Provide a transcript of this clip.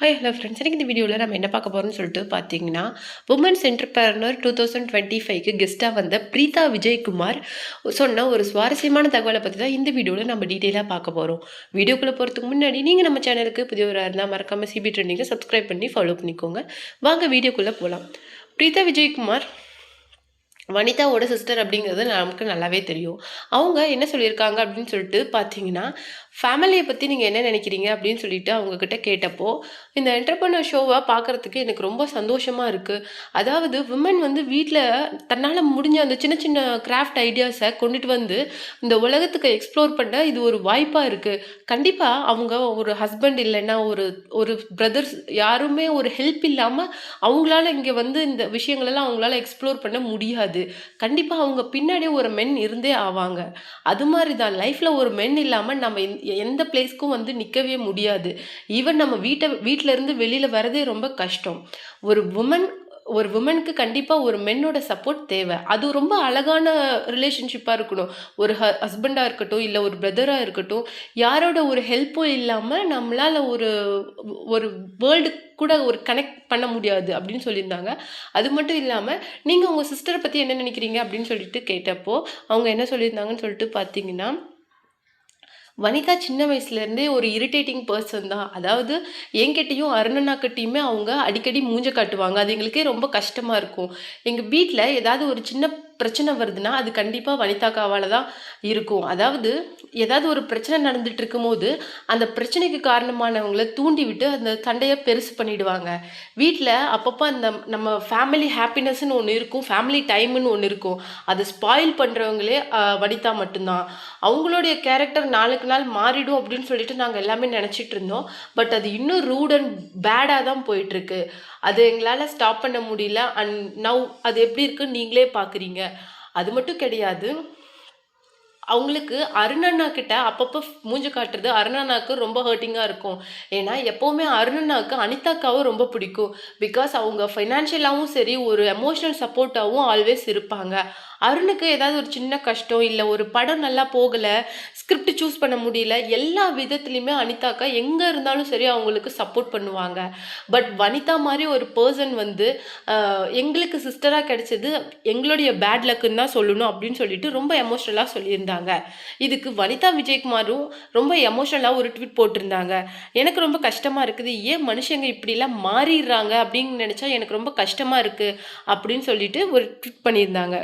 Hi hello friends எனக்கு இந்த வீடியோவில் நம்ம என்ன பார்க்க போகிறோம்னு சொல்லிட்டு பார்த்தீங்கன்னா women's entrepreneur two thousand twenty ஃபைவ்க்கு கெஸ்ட்டாக வந்த பிரீதா விஜயகுமார் சொன்ன ஒரு சுவாரஸ்யமான தகவலை பற்றி தான் இந்த வீடியோவில் நம்ம டீட்டெயிலாக பார்க்க போகிறோம் வீடியோக்குள்ளே போகிறதுக்கு முன்னாடி நீங்கள் நம்ம சேனலுக்கு புதியவராக இருந்தால் மறக்காமல் சிபி ட்ரெண்டிங்கை சப்ஸ்கிரைப் பண்ணி ஃபாலோ பண்ணிக்கோங்க. வாங்க வீடியோக்குள்ளே போகலாம் பிரீதா விஜயகுமார் வனிதாவோட சிஸ்டர் அப்படிங்கிறது நமக்கு நல்லாவே தெரியும். அவங்க என்ன சொல்லியிருக்காங்க அப்படின்னு சொல்லிட்டு பார்த்தீங்கன்னா ஃபேமிலியை பற்றி நீங்கள் என்ன நினைக்கிறீங்க அப்படின்னு சொல்லிட்டு அவங்கக்கிட்ட கேட்டப்போ இந்த என்டர்பிரனர் ஷோவை பார்க்குறதுக்கு எனக்கு ரொம்ப சந்தோஷமாக இருக்குது அதாவது விமன் வந்து வீட்டில் தன்னால் முடிஞ்ச அந்த சின்ன சின்ன கிராஃப்ட் ஐடியாஸை கொண்டுட்டு வந்து இந்த உலகத்துக்கு எக்ஸ்ப்ளோர் பண்ண இது ஒரு வாய்ப்பாக இருக்குது கண்டிப்பாக அவங்க ஒரு ஹஸ்பண்ட் இல்லைன்னா ஒரு ஒரு பிரதர்ஸ் யாருமே ஒரு ஹெல்ப் இல்லாமல் அவங்களால இங்கே வந்து இந்த விஷயங்களெல்லாம் அவங்களால எக்ஸ்ப்ளோர் பண்ண முடியாது. கண்டிப்பாக அவங்க பின்னாடியே ஒரு மென் இருந்தே ஆவாங்க. அது மாதிரி தான் லைஃப்பில் ஒரு மென் இல்லாமல் நம்ம எந்த- எந்த பிளேஸ்க்கும் வந்து நிற்கவே முடியாது. ஈவன் நம்ம வீட்டை வீட்டிலேருந்து வெளியில் வரதே ரொம்ப கஷ்டம். ஒரு உமன் ஒரு உமனுக்கு கண்டிப்பாக ஒரு மென்னோட சப்போர்ட் தேவை. அது ரொம்ப அழகான ரிலேஷன்ஷிப்பாக இருக்கணும். ஒரு ஹ ஹஸ்பண்டாக இருக்கட்டும் இல்லை ஒரு பிரதராக இருக்கட்டும் யாரோட ஒரு ஹெல்ப்பும் இல்லாமல் நம்மளால் ஒரு ஒரு வேர்ல்டு கூட ஒரு கனெக்ட் பண்ண முடியாது அப்படின்னு சொல்லியிருந்தாங்க. அது மட்டும் இல்லாமல் நீங்கள் உங்கள் சிஸ்டரை பற்றி என்ன நினைக்கிறீங்க அப்படின்னு சொல்லிட்டு கேட்டப்போ அவங்க என்ன சொல்லியிருந்தாங்கன்னு சொல்லிட்டு பார்த்தீங்கன்னா வனிதா சின்ன வயசுலேருந்தே ஒரு இரிட்டேட்டிங் பர்சன் தான். அதாவது என்கிட்டையும் அருணனாக்கிட்டையுமே அவங்க அடிக்கடி மூஞ்ச காட்டுவாங்க. அது எங்களுக்கே ரொம்ப கஷ்டமாக இருக்கும். எங்கள் வீட்டில் ஏதாவது ஒரு சின்ன பிரச்சனை வருதுன்னா அது கண்டிப்பாக வனிதாக்காவால் தான் இருக்கும். அதாவது ஏதாவது ஒரு பிரச்சனை நடந்துட்டு இருக்கும்போது அந்த பிரச்சனைக்கு காரணமானவங்கள தூண்டி விட்டு அந்த சண்டையை பெருசு பண்ணிடுவாங்க. வீட்டில் அப்பப்போ அந்த நம்ம ஃபேமிலி ஹாப்பினஸ்ன்னு ஒன்று இருக்கும் ஃபேமிலி டைம்னு ஒன்று இருக்கும். அதை ஸ்பாயில் பண்ணுறவங்களே வனிதா மட்டும்தான். அவங்களுடைய கேரக்டர் நாளுக்கு நாள் மாறிடும் அப்படின்னு சொல்லிட்டு நாங்கள் எல்லாமே நினச்சிட்டு இருந்தோம். பட் அது இன்னும் ரூட் அண்ட் பேடாக தான் போயிட்டுருக்கு. அது எங்களால் ஸ்டாப் பண்ண முடியல. அண்ட் நவ் அது எப்படி இருக்குன்னு நீங்களே பார்க்குறீங்க அது மட்டும் கிடையாது. அவங்களுக்கு அருணண்ணா கிட்ட அப்பப்போ மூஞ்சி காட்டுறது அருணண்ணாக்கு ரொம்ப ஹர்ட்டிங்காக இருக்கும். ஏன்னா எப்போவுமே அருணண்ணாக்கு அனிதாக்காவும் ரொம்ப பிடிக்கும். பிகாஸ் அவங்க ஃபைனான்ஷியலாகவும் சரி ஒரு எமோஷனல் சப்போர்ட்டாகவும் ஆல்வேஸ் இருப்பாங்க. அருணுக்கு ஏதாவது ஒரு சின்ன கஷ்டம் இல்லை ஒரு படம் நல்லா போகலை ஸ்கிரிப்ட் சூஸ் பண்ண முடியல எல்லா விதத்துலேயுமே அனிதாக்கா எங்கே இருந்தாலும் சரி அவங்களுக்கு சப்போர்ட் பண்ணுவாங்க. பட் வனிதா மாதிரி ஒரு பர்சன் வந்து எங்களுக்கு சிஸ்டராக கிடைச்சது எங்களுடைய பேட் லக்குன்னு தான் சொல்லணும் அப்படின்னு சொல்லிட்டு ரொம்ப எமோஷ்னலாக சொல்லியிருந்தாங்க. இதுக்கு வனிதா விஜயகுமாரும் ரொம்ப எமோஷ்னலாக ஒரு ட்வீட் போட்டிருந்தாங்க. எனக்கு ரொம்ப கஷ்டமாக இருக்குது ஏன் மனுஷங்க இப்படிலாம் மாறிடுறாங்க அப்படின்னு நினச்சா எனக்கு ரொம்ப கஷ்டமாக இருக்குது அப்படின்னு சொல்லிட்டு ஒரு ட்வீட் பண்ணியிருந்தாங்க.